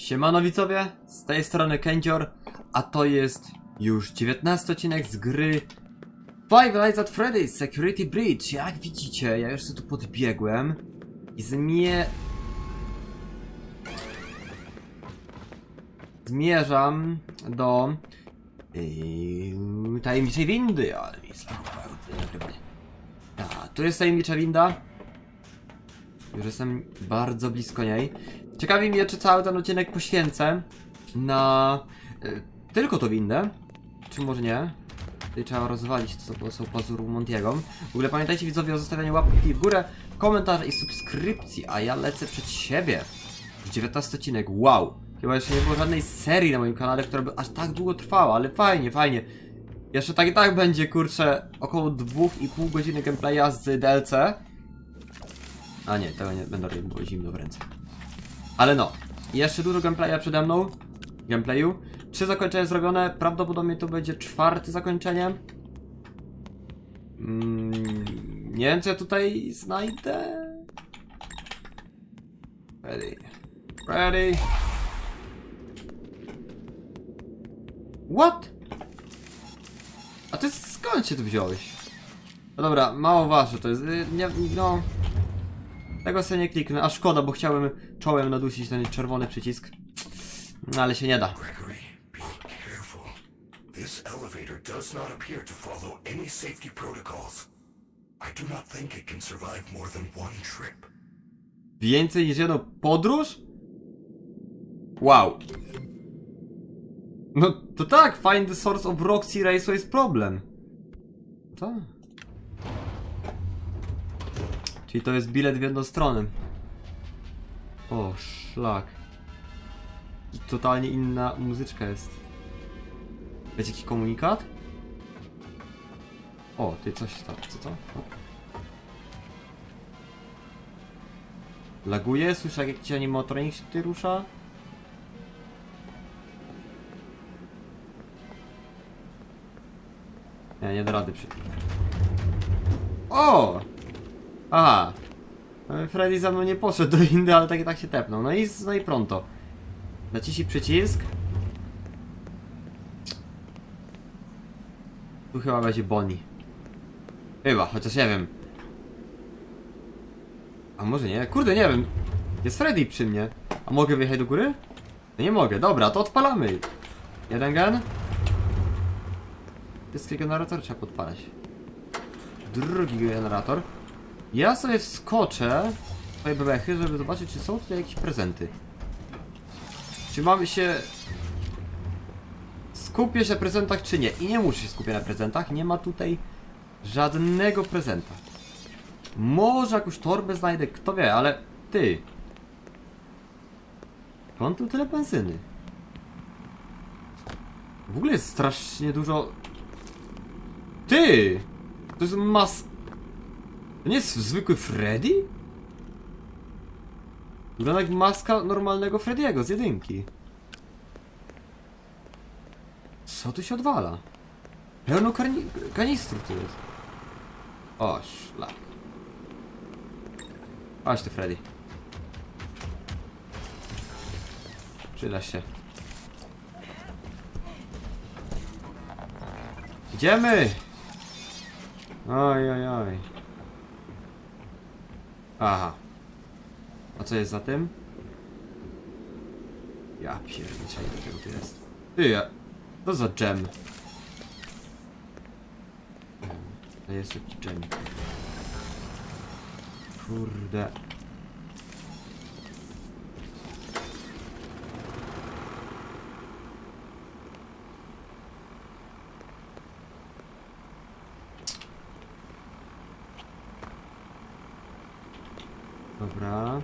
Siemano widzowie, z tej strony Kędzior, a to jest już 19 odcinek z gry Five Nights at Freddy's Security Breach. Jak widzicie, ja już tu podbiegłem i zmie... Zmierzam do yy, tajemniczej windy, ale mi zlagowało to nagrywanie. A, tu jest tajemnicza winda. Już jestem bardzo blisko niej. Ciekawi mnie, czy cały ten odcinek poświęcę na y, tylko to windę, czy może nie. Tutaj trzeba rozwalić to, co są pazuru Montiego. W ogóle pamiętajcie widzowie o zostawianiu łapki w górę, komentarza i subskrypcji, a ja lecę przed siebie. Już 19 odcinek, wow! Chyba jeszcze nie było żadnej serii na moim kanale, która by aż tak długo trwała, ale fajnie, fajnie. Jeszcze tak i tak będzie, kurczę, około 2,5 godziny gameplaya z DLC. A nie, tego nie będę robił, było zimno w ręce. Ale no, jeszcze dużo gameplaya przede mną. Gameplayu. Trzy zakończenia zrobione, prawdopodobnie to będzie czwarte zakończenie. Mm, nie wiem, co ja tutaj znajdę. Ready. Ready. What? A ty skąd się tu wziąłeś? No dobra, mało wasze to jest. y, Nie, no. Tego sobie nie kliknę, a szkoda, bo chciałem czołem nadusić ten czerwony przycisk. No ale się nie da. This elevator does not appear to follow any safety protocols. I do not think it can survive more than one trip. Więcej niż jedną podróż? Wow. No to tak, find the source of Roxy Race jest problem. Tak. Czyli to jest bilet w jedną stronę. O, szlak. I totalnie inna muzyczka jest. Jest jakiś komunikat? O, ty coś tam, co to? Laguje? Słyszę jak jakiś animatronik się tutaj rusza? Nie, nie da rady przy... O! Aha! E, Freddy za mną nie poszedł do windy, ale tak i tak się tepnął. No i, no i pronto. Naciśnij przycisk. Tu chyba będzie Bonnie. Chyba, chociaż nie wiem. A może nie? Kurde, nie wiem. Jest Freddy przy mnie. A mogę wyjechać do góry? No nie mogę. Dobra, to odpalamy. Jeden gen. Wszystkie generatory trzeba podpalać. Drugi generator. Ja sobie wskoczę w swoje bebechy, żeby zobaczyć, czy są tutaj jakieś prezenty. Czy mamy się... Skupię się na prezentach, czy nie? I nie muszę się skupiać na prezentach. Nie ma tutaj żadnego prezenta. Może jakąś torbę znajdę, kto wie, ale ty. Skąd tu tyle benzyny? W ogóle jest strasznie dużo. Ty! To jest mas. Nie jest zwykły Freddy? Wygląda jak maska normalnego Freddy'ego z jedynki. Co tu się odwala? Pełno karni- kanistrów tu jest. O, szlak. Chodź ty, Freddy. Przyda się. Idziemy! Oj, oj, oj. Aha. A co jest za tym? Ja pierniczę, ile tego tu jest. Ty, ja... To za gem. To jest jakiś gem. Kurde. Dobra.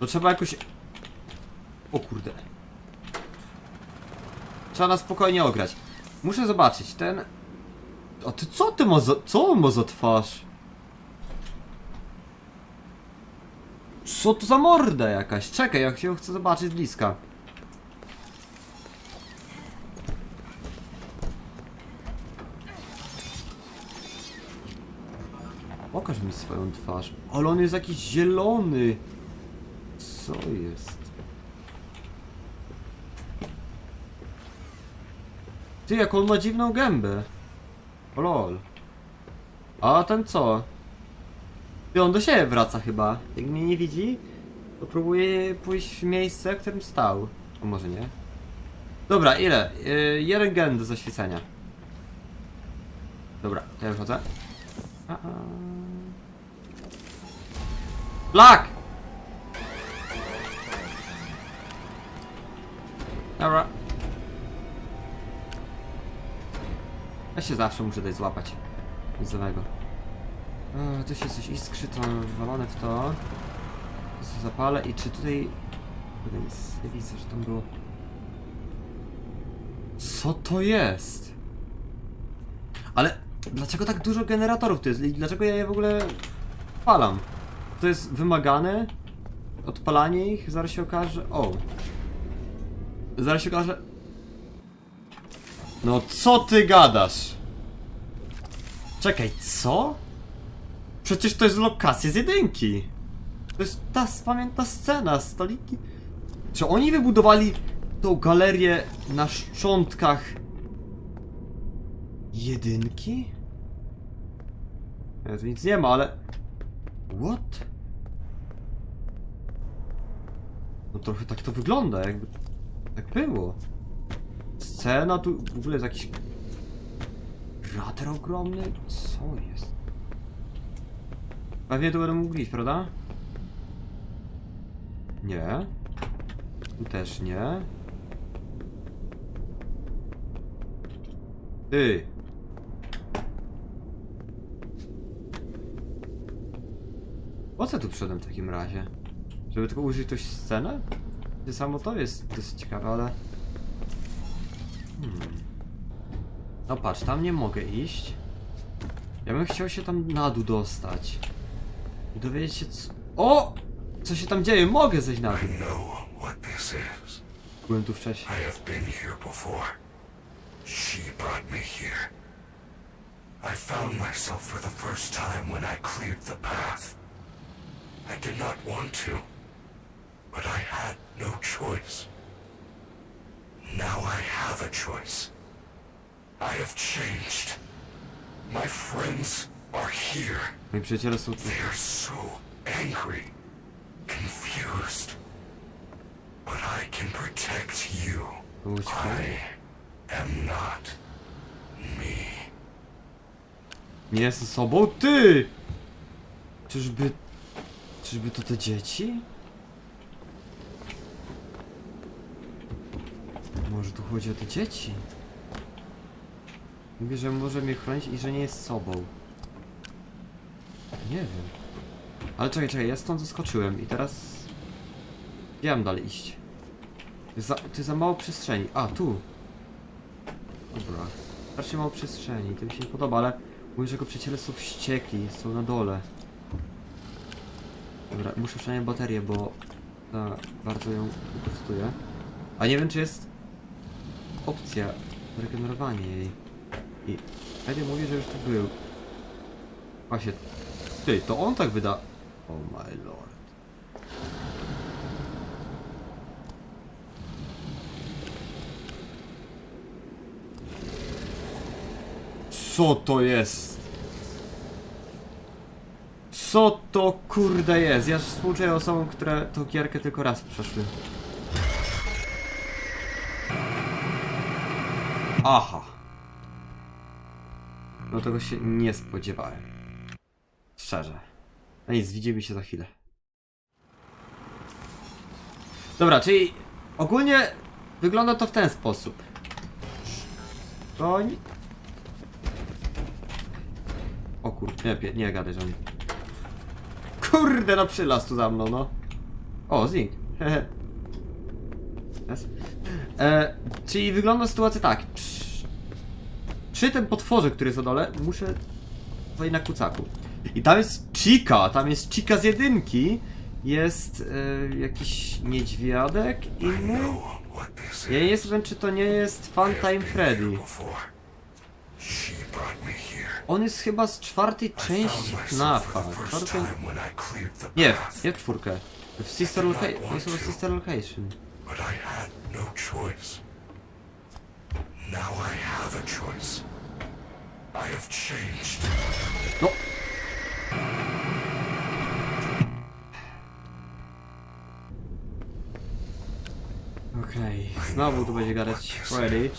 To trzeba jakoś... O kurde. Trzeba na spokojnie ograć. Muszę zobaczyć, ten... A ty co ty ma za... Co on ma za twarz? Co to za morda jakaś? Czekaj, jak się chcę zobaczyć bliska. Mi swoją twarz. Ale on jest jakiś zielony. Co jest? Ty, jak on ma dziwną gębę. Lol. A ten co? Ty, on do siebie wraca chyba. Jak mnie nie widzi, to próbuje pójść w miejsce, w którym stał. A może nie? Dobra, ile? Yy, jeden gen do zaświecenia. Dobra, to ja wychodzę. A, a. Black! Dobra. Ja się zawsze muszę dać złapać. Nic nowego. O, tu się coś iskrzy, to walone w to. Zapalę i czy tutaj... Nie widzę, że tam było... Co to jest? Ale dlaczego tak dużo generatorów tu jest? I dlaczego ja je w ogóle palam? To jest wymagane? Odpalanie ich? Zaraz się okaże... O! Zaraz się okaże... No co ty gadasz? Czekaj, co? Przecież to jest lokacja z jedynki. To jest ta pamiętna scena, stoliki. Czy oni wybudowali tą galerię na szczątkach jedynki? Ja nic nie ma, ale... What? No trochę tak to wygląda, jakby... Jak było. Scena tu w ogóle jest jakiś... Krater ogromny? Co jest? Pewnie tu będę mógł iść, prawda? Nie. Tu też nie. Ty. Po co tu przyszedłem w takim razie? Żeby tylko użyć coś scenę? Ty samo to jest dosyć ciekawe, ale... Hmm. No patrz, tam nie mogę iść. Ja bym chciał się tam na dół dostać. I dowiedzieć się co... O! Co się tam dzieje? Mogę zejść na dół. Byłem tu wcześniej. I have been here before. She brought me here. I found myself for the first time when I cleared the path. I did not want to, but I had no choice. Now I have a choice. I have changed. My friends are here. Moi przyjaciele są tu. They are so angry, confused. But I can protect you. I am not me. Nie jest ze sobą? Ty! Czyżby... Czyżby to te dzieci? Może tu chodzi o te dzieci? Mówię, że może mnie chronić i że nie jest sobą. Nie wiem. Ale czekaj, czekaj, ja stąd zaskoczyłem i teraz... Gdzie mam dalej iść? Za, jest za mało przestrzeni. A, tu! Dobra. Strasznie mało przestrzeni, to mi się nie podoba, ale... Mówię, że jego przyjaciele są wściekli, są na dole. Dobra, muszę przynajmniej baterię, bo... Ta bardzo ją wykorzystuję. A nie wiem, czy jest... Opcja regenerowanie jej. I... Eddie mówi, że już tu był. Właśnie... Ty, to on tak wyda... Oh my lord. Co to jest? Co to kurde jest? Ja współczuję osobom, które tą gierkę tylko raz przeszły. Aha. No tego się nie spodziewałem. Szczerze. No nic, widzimy się za chwilę. Dobra, czyli ogólnie wygląda to w ten sposób. Broń. O kurde, nie, nie gadaj, on... Kurde, no przylas tu za mną, no. O. Jest. E, czyli wygląda sytuacja tak. Przy, przy tym potworze, który jest na dole, muszę tutaj na kucaku. I tam jest Chica, tam jest Chica z jedynki. Jest e, jakiś niedźwiadek I inny. Ja nie wiem, czy to nie jest Funtime Freddy. She brought me. On jest chyba z czwartej części FNAFa. Czwartej... Nie, nie w czwórkę. W Sister Location. Jest chyba Sister Location. No. No! Okej, znowu tu będzie gadać Freddy.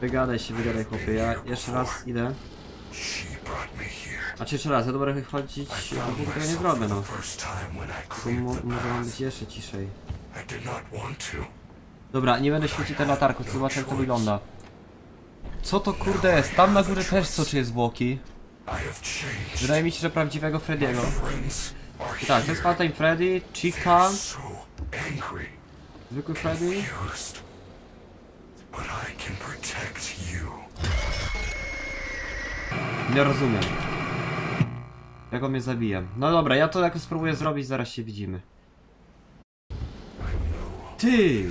Wygadaj się, wygadaj chłopie, ja jeszcze raz idę. A czy jeszcze raz, ja dobra wychodzić, found tego nie zrobię no. mo the może mam być jeszcze ciszej. Dobra, nie będę świecić tę latarką, chcę zobaczyć jak to wygląda. Co to kurde jest? Tam na górze też co czy jest zwłoki. Wydaje mi się, że prawdziwego are I tak, to jest Phantom Freddy, Chica, zwykły Freddy. But I can protect Nie rozumiem. Jak on mnie zabija. No dobra, ja to jakoś spróbuję zrobić, zaraz się widzimy. Ty!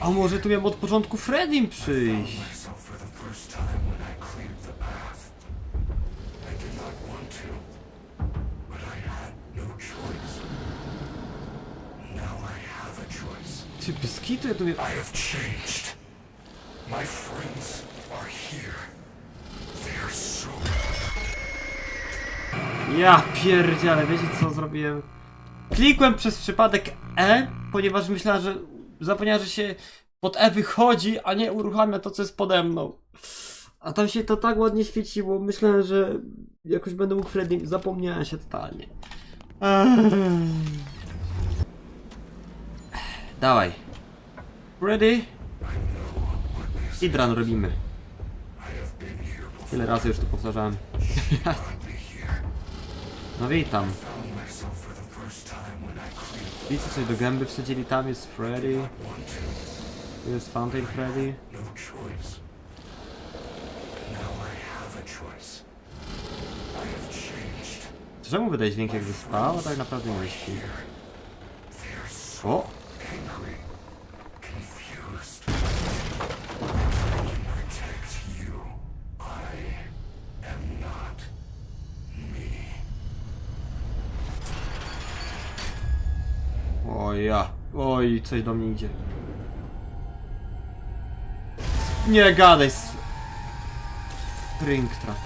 A może tu miałem od początku Freddym przyjść? Ty, bez ja tu miałem... My friends are here. They are so Ja pierdziale, wiecie co zrobiłem? Klikłem przez przypadek E, ponieważ myślałem, że... Zapomniałem, że się pod E wychodzi, a nie uruchamia to, co jest pode mną. A tam się to tak ładnie świeciło, myślałem, że jakoś będę mógł Freddy... Zapomniałem się totalnie. Eee. Dawaj. Ready? Speedrun robimy. Tyle razy już to powtarzałem. No witam. Widzicie coś do gęby wsadzili, tam jest Freddy. Jest Fountain Freddy. Czemu wydaje dźwięk jakby spał, a tak naprawdę nie so O! Ja. Oj, coś do mnie idzie. Nie gadaj. Springtrap.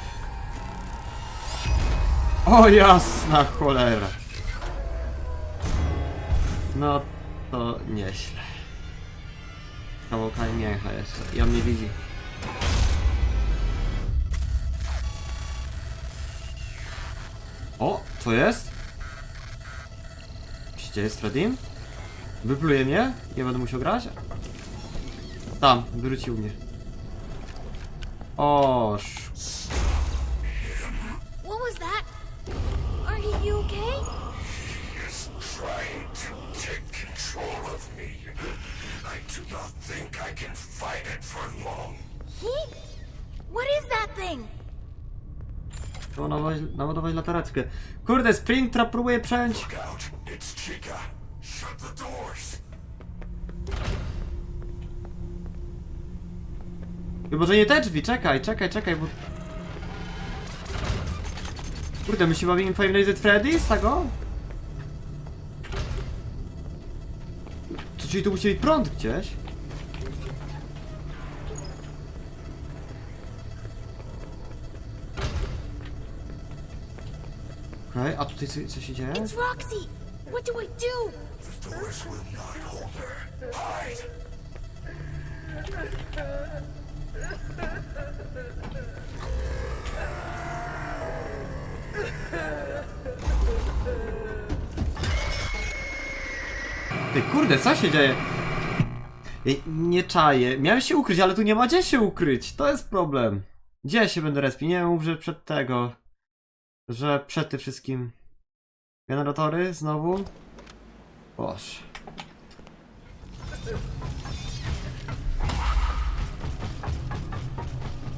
O jasna cholera. No to nieźle. Kawałka mięcha jeszcze. I on mnie widzi. O, co jest? Gdzie jest Freddie? Wypluje mnie? Nie będę musiał grać? Tam, wyrzucił mnie. Oż. What was that? Are you, you okay? is trying to take control of me. I do not think I can fight it for long. He? What is that thing? Trzeba naładować, naładować latareczkę. Kurde, Springtrap próbuje przejąć. Look out, Chyba, że nie te drzwi, czekaj, czekaj, czekaj, bo... Kurde, my się bawimy Five Nights at Freddy's, tego? To czyli tu musi być prąd gdzieś? Okej, a tutaj co, co się dzieje? It's Roxy! What do I do? Ty kurde, co się dzieje? Ej, Nie czaję. Miałem się ukryć, ale tu nie ma gdzie się ukryć. To jest problem. Gdzie się będę respił? Nie mów, że przed tego. Że przed tym wszystkim. Generatory znowu? Boże.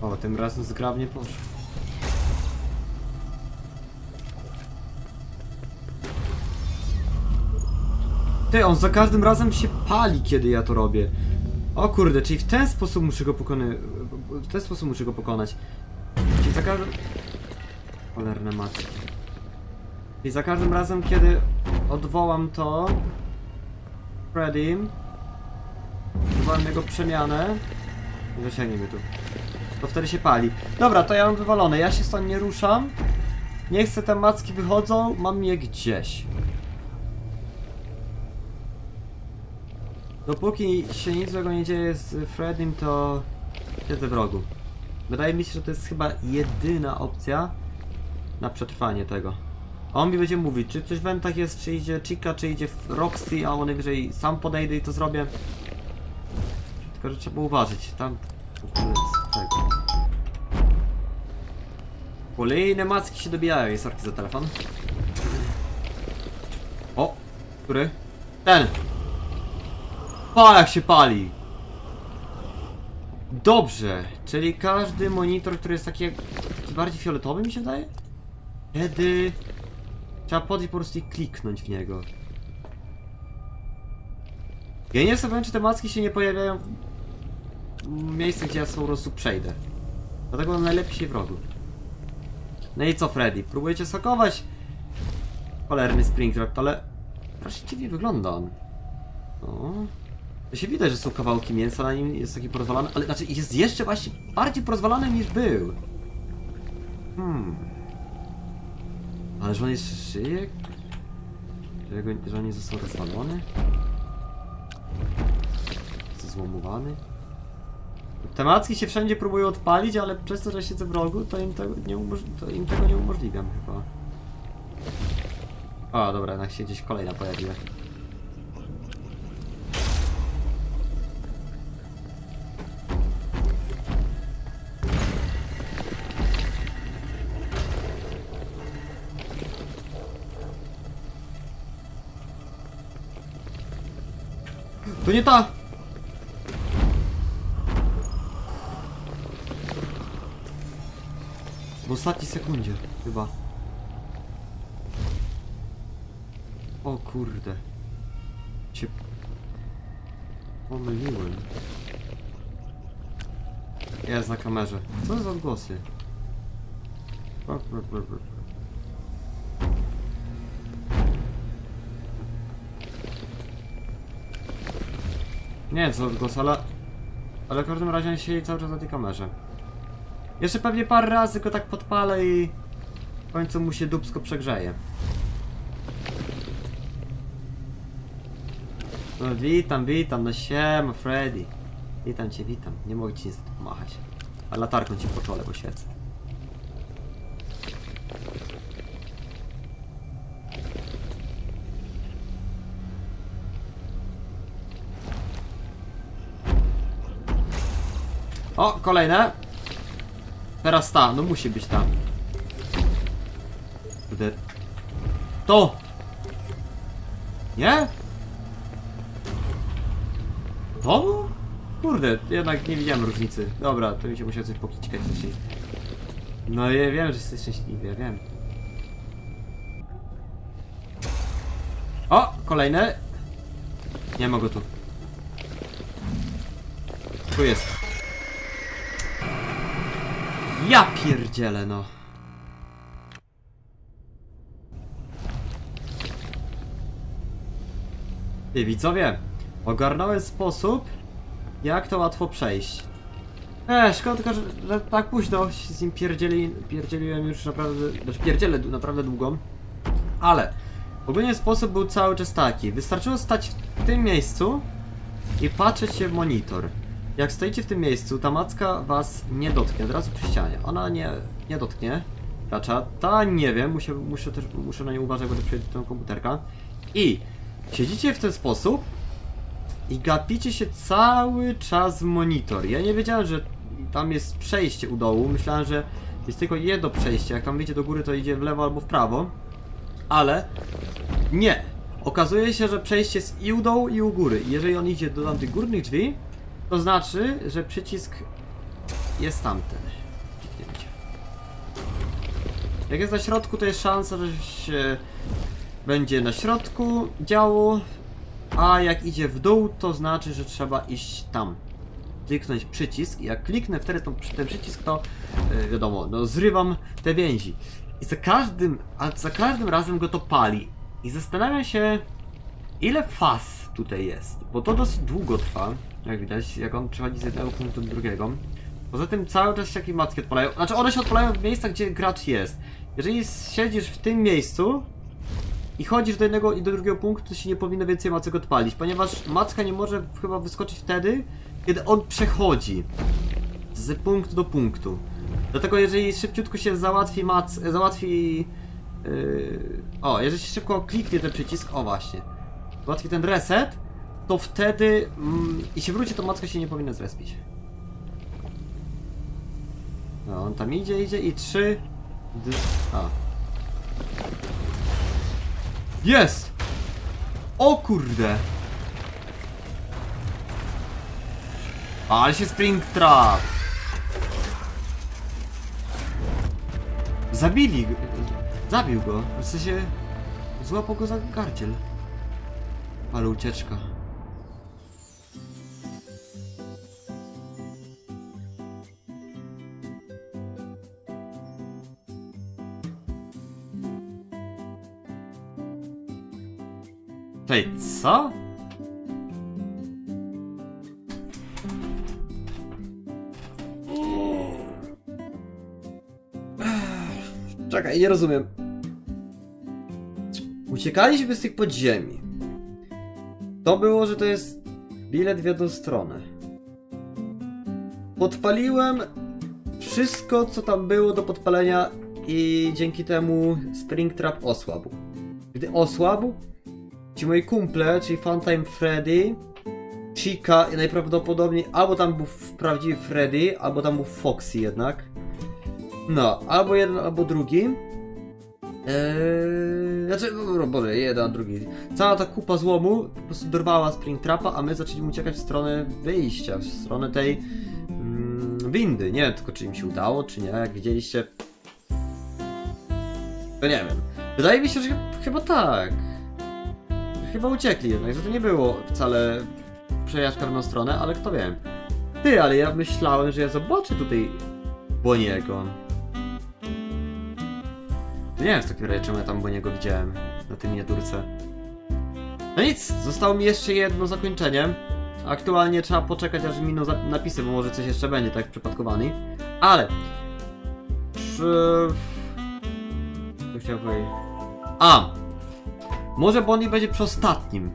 O, tym razem zgrabnie poszło. Ty, on za każdym razem się pali, kiedy ja to robię. O kurde, czyli w ten sposób muszę go pokony... W ten sposób muszę go pokonać. Czyli za każdym... Cholerne macie. Czyli za każdym razem, kiedy odwołam to... Freddy... Wywołam jego przemianę... Zasięgnie tu. To wtedy się pali. Dobra, to ja mam wywalone. Ja się stąd nie ruszam. Nie chcę, te macki wychodzą. Mam je gdzieś. Dopóki się nic złego nie dzieje z Freddym, to siedzę w rogu. Wydaje mi się, że to jest chyba jedyna opcja na przetrwanie tego. On mi będzie mówić, czy coś w wentach jest, czy idzie Chica, czy idzie Roxy, a on najwyżej sam podejdę i to zrobię. Tylko, że trzeba uważać. Tam... Kolejne macki się dobijają. Jest sorki za telefon. O! Który? Ten! Pa, jak się pali! Dobrze, czyli każdy monitor, który jest taki, jak- taki bardziej fioletowy mi się wydaje? Wtedy trzeba podejść po prostu i kliknąć w niego. Ja nie wiem, czy te macki się nie pojawiają w miejscu, gdzie ja po prostu przejdę. Dlatego najlepiej się w rogu. No i co, Freddy? Próbujecie sokować? Cholerny Springtrap, ale... Strasznie dziwnie wygląda on. To się widać, że są kawałki mięsa na nim, jest taki porozwalany, ale znaczy jest jeszcze właśnie bardziej porozwalany niż był. Hmm. Ale że on jeszcze żyje? Że, go, że on nie został rozwalony? Jest złomowany? Te macki się wszędzie próbują odpalić, ale przez to, że siedzę w rogu, to im tego nie, to im tego nie umożliwiam chyba. O, dobra, jednak się gdzieś kolejna pojawiła. To nie ta! W ostatniej sekundzie, chyba. O kurde. Cię... Pomyliłem. Jest na kamerze. Co za odgłosy? Brr, brr, brr, Nie wiem co odgłos, ale... Ale w każdym razie on siedzi cały czas na tej kamerze. Jeszcze pewnie parę razy go tak podpalę i... W końcu mu się dubsko przegrzeje. No witam, witam, no siema Freddy. Witam cię, witam. Nie mogę ci niestety pomachać. A latarką ci po czole poświecę. O, kolejne. Teraz ta, no musi być ta. Kurde. To! Nie? To? Kurde, jednak nie widziałem różnicy. Dobra, to mi się musiał coś pokiczkać wcześniej. No ja wiem, że jesteś szczęśliwy, ja wiem. O, kolejne. Nie mogę tu. Tu jest. Ja pierdzielę, no. Ty widzowie, ogarnąłem sposób, jak to łatwo przejść. Eee, szkoda tylko, że, że tak późno się z nim pierdzieli, pierdzieliłem już naprawdę, znaczy pierdzielę naprawdę długo. Ale, ogólnie sposób był cały czas taki. Wystarczyło stać w tym miejscu i patrzeć się w monitor. Jak stoicie w tym miejscu, ta macka was nie dotknie, od razu przy ścianie. Ona nie, nie dotknie. Racza, ta nie wiem, muszę, muszę też muszę na nią uważać, bo to przyjdzie do komputerka. I siedzicie w ten sposób i gapicie się cały czas w monitor. Ja nie wiedziałem, że tam jest przejście u dołu. Myślałem, że jest tylko jedno przejście. Jak tam idzie do góry, to idzie w lewo albo w prawo. Ale nie. Okazuje się, że przejście jest i u dołu, i u góry. I jeżeli on idzie do tamtych górnych drzwi, to znaczy, że przycisk jest tamten. Kliknięcie. Jak jest na środku, to jest szansa, że się będzie na środku działo, a jak idzie w dół, to znaczy, że trzeba iść tam. kliknąć przycisk i jak kliknę wtedy tą, ten przycisk, to e, wiadomo, no zrywam te więzi. I za każdym, a za każdym razem go to pali. I zastanawiam się, ile faz tutaj jest, bo to dosyć długo trwa, jak widać, jak on przechodzi z jednego punktu do drugiego. Poza tym cały czas się jakieś macki odpalają, znaczy one się odpalają w miejscach, gdzie gracz jest. Jeżeli siedzisz w tym miejscu, i chodzisz do jednego i do drugiego punktu, to się nie powinno więcej macek odpalić, ponieważ macka nie może chyba wyskoczyć wtedy, kiedy on przechodzi z punktu do punktu. Dlatego jeżeli szybciutko się załatwi mac, załatwi... Yy, o, jeżeli się szybko kliknie ten przycisk, o właśnie, załatwi ten reset, to wtedy mm, i się wróci, to macka się nie powinna zrespić. No, on tam idzie, idzie i trzy... D a. Jest! O kurde! Ale się Spring Trap! Zabili. Zabił go. W sensie... Złapał go za gardziel. Ale ucieczka. Co? Czekaj, nie rozumiem. Uciekaliśmy z tych podziemi. To było, że to jest bilet w jedną stronę. Podpaliłem wszystko, co tam było do podpalenia i dzięki temu Springtrap osłabł. Gdy osłabł, ci moi kumple, czyli Funtime Freddy, Chica i najprawdopodobniej albo tam był prawdziwy Freddy, albo tam był Foxy jednak. No, albo jeden, albo drugi. Eee, znaczy, no, boże, jeden, drugi. Cała ta kupa złomu po prostu dorwała Springtrapa, a my zaczęliśmy uciekać w stronę wyjścia, w stronę tej mm, windy. Nie wiem tylko, czy im się udało, czy nie, jak widzieliście. To nie wiem. Wydaje mi się, że ch- chyba tak. Chyba uciekli jednak, że to nie było wcale przejażdżka w jedną stronę, ale kto wie. Ty, ale ja myślałem, że ja zobaczę tutaj Boniego. To nie wiem w takim razie, czemu ja tam Boniego widziałem na tej miniaturce. No nic, zostało mi jeszcze jedno zakończenie. Aktualnie trzeba poczekać, aż miną napisy, bo może coś jeszcze będzie, tak przypadkowany. Ale... Przy... Co chciałem powiedzieć? A! Może Bonnie będzie przy ostatnim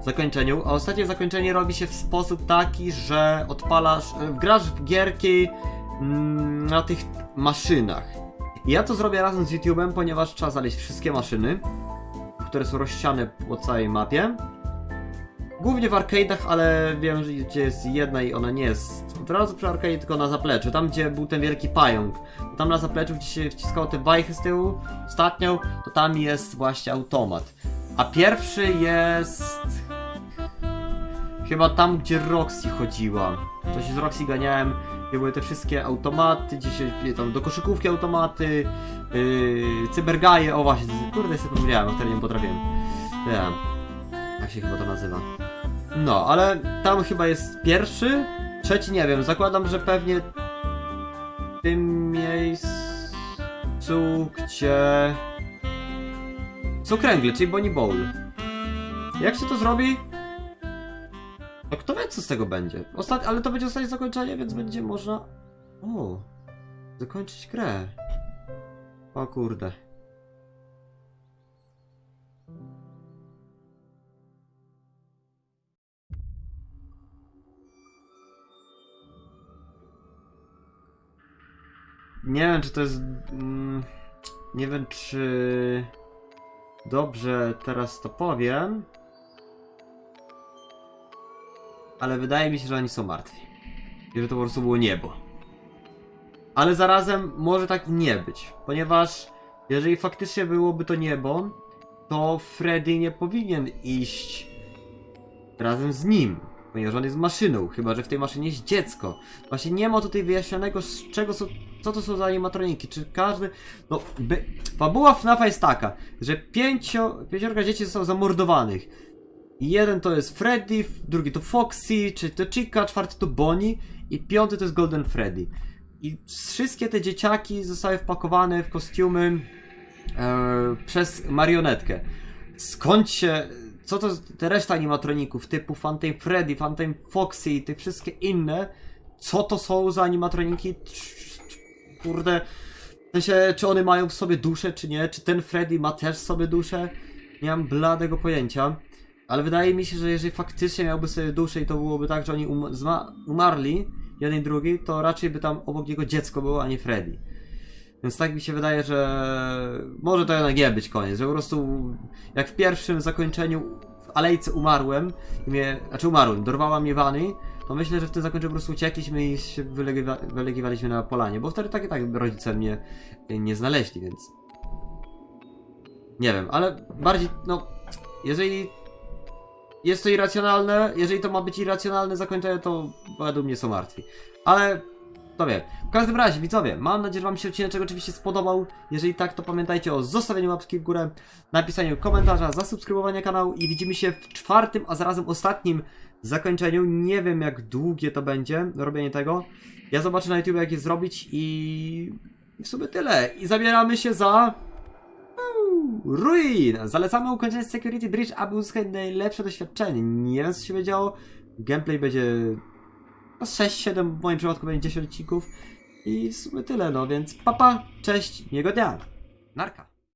zakończeniu, a ostatnie zakończenie robi się w sposób taki, że odpalasz, e, grasz w gierki mm, na tych maszynach. Ja to zrobię razem z YouTube'em, ponieważ trzeba znaleźć wszystkie maszyny, które są rozsiane po całej mapie. Głównie w arcade'ach, ale wiem, że gdzie jest jedna i ona nie jest od razu przy arcade, tylko na zapleczu. Tam, gdzie był ten wielki pająk. Tam na zapleczu, gdzie się wciskało te wajchy z tyłu, ostatnią, to tam jest właśnie automat. A pierwszy jest... Chyba tam, gdzie Roxy chodziła. To się z Roxy ganiałem, gdzie były te wszystkie automaty, gdzie się tam do koszykówki automaty, yy, cybergaje, o właśnie, kurde sobie pomyliałem, a wtedy nie potrafiłem. Wiem, jak się chyba to nazywa. No, ale tam chyba jest pierwszy, trzeci nie wiem, zakładam, że pewnie w tym miejscu, gdzie... Są kręgle, czyli Bonnie Bowl. Jak się to zrobi? No kto wie co z tego będzie. Ostat... Ale to będzie ostatnie zakończenie, więc będzie można... O, zakończyć grę. O kurde. Nie wiem, czy to jest... Mm, nie wiem, czy... Dobrze teraz to powiem. Ale wydaje mi się, że oni są martwi. I że to po prostu było niebo. Ale zarazem może tak nie być, ponieważ jeżeli faktycznie byłoby to niebo, to Freddy nie powinien iść razem z nim, ponieważ on jest maszyną, chyba że w tej maszynie jest dziecko. Właśnie nie ma tutaj wyjaśnionego, z czego są, co to są za animatroniki, czy każdy, no, by, fabuła FNAFa jest taka, że pięcio, pięciorga dzieci zostało zamordowanych. Jeden to jest Freddy, drugi to Foxy, czy to Chica, czwarty to Bonnie i piąty to jest Golden Freddy. I wszystkie te dzieciaki zostały wpakowane w kostiumy e, przez marionetkę. Skąd się. Co to te reszta animatroników typu Phantom Freddy, Phantom Foxy i te wszystkie inne? Co to są za animatroniki? Kurde. W sensie, czy one mają w sobie duszę, czy nie? Czy ten Freddy ma też w sobie duszę? Nie mam bladego pojęcia. Ale wydaje mi się, że jeżeli faktycznie miałby sobie duszę i to byłoby tak, że oni um umarli, jeden i drugi, to raczej by tam obok niego dziecko było, a nie Freddy. Więc tak mi się wydaje, że może to jednak nie być koniec, że po prostu jak w pierwszym zakończeniu w alejce umarłem, mnie, znaczy umarłem, dorwała mnie Wany, to myślę, że w tym zakończeniu po prostu uciekliśmy i się wylegiwa, wylegiwaliśmy na polanie, bo wtedy tak i tak rodzice mnie y, nie znaleźli, więc nie wiem, ale bardziej, no, jeżeli jest to irracjonalne, jeżeli to ma być irracjonalne zakończenie, to według mnie są martwi. Ale to wiem. W każdym razie, widzowie, mam nadzieję, że Wam się odcinek oczywiście spodobał. Jeżeli tak, to pamiętajcie o zostawieniu łapki w górę, napisaniu komentarza, zasubskrybowaniu kanału i widzimy się w czwartym, a zarazem ostatnim zakończeniu. Nie wiem, jak długie to będzie robienie tego. Ja zobaczę na YouTube, jak je zrobić i... i w sumie tyle. I zabieramy się za... Ruin! Zalecamy ukończenie Security Bridge, aby uzyskać najlepsze doświadczenie. Nie wiem, co się będzie działo. Gameplay będzie no 6-7, w moim przypadku będzie 10 odcinków. I w sumie tyle, no więc papa, cześć, miłego dnia. Narka.